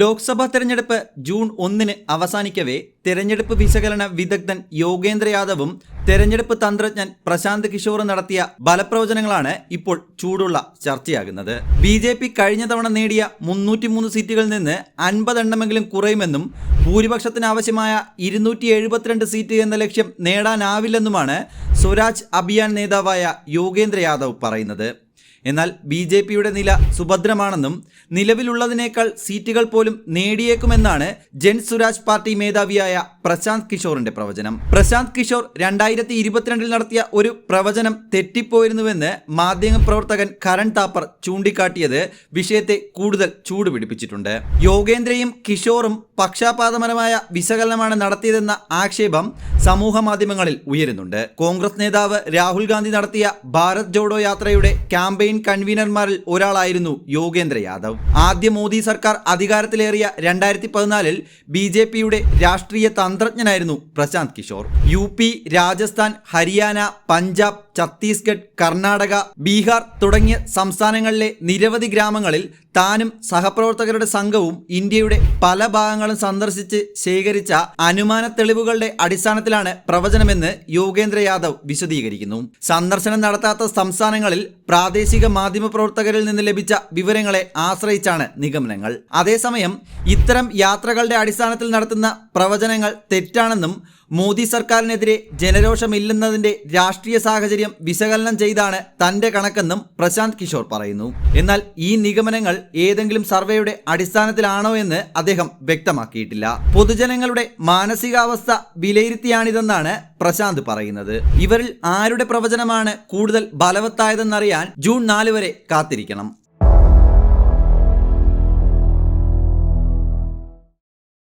ലോക്സഭാ തെരഞ്ഞെടുപ്പ് ജൂൺ ഒന്നിന് അവസാനിക്കവേ തെരഞ്ഞെടുപ്പ് വിശകലന വിദഗ്ധൻ യോഗേന്ദ്ര യാദവും തെരഞ്ഞെടുപ്പ് തന്ത്രജ്ഞൻ പ്രശാന്ത് കിഷോറും നടത്തിയ ബലപ്രവചനങ്ങളാണ് ഇപ്പോൾ ചൂടുള്ള ചർച്ചയാകുന്നത്. ബി ജെ പി കഴിഞ്ഞ തവണ നേടിയ മുന്നൂറ്റിമൂന്ന് സീറ്റുകളിൽ നിന്ന് അൻപതെണ്ണമെങ്കിലും കുറയുമെന്നും ഭൂരിപക്ഷത്തിന് ആവശ്യമായ ഇരുന്നൂറ്റി എഴുപത്തിരണ്ട് സീറ്റ് എന്ന ലക്ഷ്യം നേടാനാവില്ലെന്നുമാണ് സ്വരാജ് അഭിയാൻ നേതാവായ യോഗേന്ദ്ര യാദവ് പറയുന്നത്. എന്നാൽ ബി ജെ പിയുടെ നില സുഭദ്രമാണെന്നും നിലവിലുള്ളതിനേക്കാൾ സീറ്റുകൾ പോലും നേടിയേക്കുമെന്നാണ് ജൻ സുരാജ് പാർട്ടി മേധാവിയായ പ്രശാന്ത് കിഷോറിന്റെ പ്രവചനം. പ്രശാന്ത് കിഷോർ രണ്ടായിരത്തി ഇരുപത്തിരണ്ടിൽ നടത്തിയ ഒരു പ്രവചനം തെറ്റിപ്പോയിരുന്നുവെന്ന് മാധ്യമപ്രവർത്തകൻ കരൺ താപ്പർ ചൂണ്ടിക്കാട്ടിയത് വിഷയത്തെ കൂടുതൽ ചൂടുപിടിപ്പിച്ചിട്ടുണ്ട്. യോഗേന്ദ്രയും കിഷോറും പക്ഷാപാതപരമായ വിശകലനമാണ് നടത്തിയതെന്ന ആക്ഷേപം സമൂഹ മാധ്യമങ്ങളിൽ ഉയരുന്നുണ്ട്. കോൺഗ്രസ് നേതാവ് രാഹുൽ ഗാന്ധി നടത്തിയ ഭാരത് ജോഡോ യാത്രയുടെ ക്യാമ്പയിൻ കൺവീനർമാരിൽ ഒരാളായിരുന്നു യോഗേന്ദ്ര യാദവ്. ആദ്യ മോദി സർക്കാർ അധികാരത്തിലേറിയ രണ്ടായിരത്തി പതിനാലിൽ ബി ജെ പിയുടെ രാഷ്ട്രീയ തന്ത്രജ്ഞനായിരുന്നു പ്രശാന്ത് കിഷോർ. യു പി രാജസ്ഥാൻ ഹരിയാന പഞ്ചാബ് ഛത്തീസ്ഗഡ് കർണാടക ബീഹാർ തുടങ്ങിയ സംസ്ഥാനങ്ങളിലെ നിരവധി ഗ്രാമങ്ങളിൽ താനും സഹപ്രവർത്തകരുടെ സംഘവും ഇന്ത്യയുടെ പല ഭാഗങ്ങളും സന്ദർശിച്ച് ശേഖരിച്ച അനുമാന തെളിവുകളുടെ അടിസ്ഥാനത്തിലാണ് പ്രവചനമെന്ന് യോഗേന്ദ്ര യാദവ് വിശദീകരിക്കുന്നു. സന്ദർശനം നടത്താത്ത സംസ്ഥാനങ്ങളിൽ പ്രാദേശിക മാധ്യമപ്രവർത്തകരിൽ നിന്ന് ലഭിച്ച വിവരങ്ങളെ ആശ്രയിച്ചാണ് നിഗമനങ്ങൾ. അതേസമയം ഇത്തരം യാത്രകളുടെ അടിസ്ഥാനത്തിൽ നടത്തുന്ന പ്രവചനങ്ങൾ തെറ്റാണെന്നും മോദി സർക്കാരിനെതിരെ ജനരോഷമില്ലെന്നതിന്റെ രാഷ്ട്രീയ സാഹചര്യം വിശകലനം ചെയ്താണ് തന്റെ കണക്കെന്നും പ്രശാന്ത് കിഷോർ പറയുന്നു. എന്നാൽ ഈ നിഗമനങ്ങൾ ഏതെങ്കിലും സർവേയുടെ അടിസ്ഥാനത്തിലാണോ എന്ന് അദ്ദേഹം വ്യക്തമാക്കിയിട്ടില്ല. പൊതുജനങ്ങളുടെ മാനസികാവസ്ഥ വിലയിരുത്തിയാണിതെന്നാണ് പ്രശാന്ത് പറയുന്നത്. ഇവരിൽ ആരുടെ പ്രവചനമാണ് കൂടുതൽ ബലവത്തായതെന്നറിയാൻ ജൂൺ നാല് വരെ കാത്തിരിക്കണം.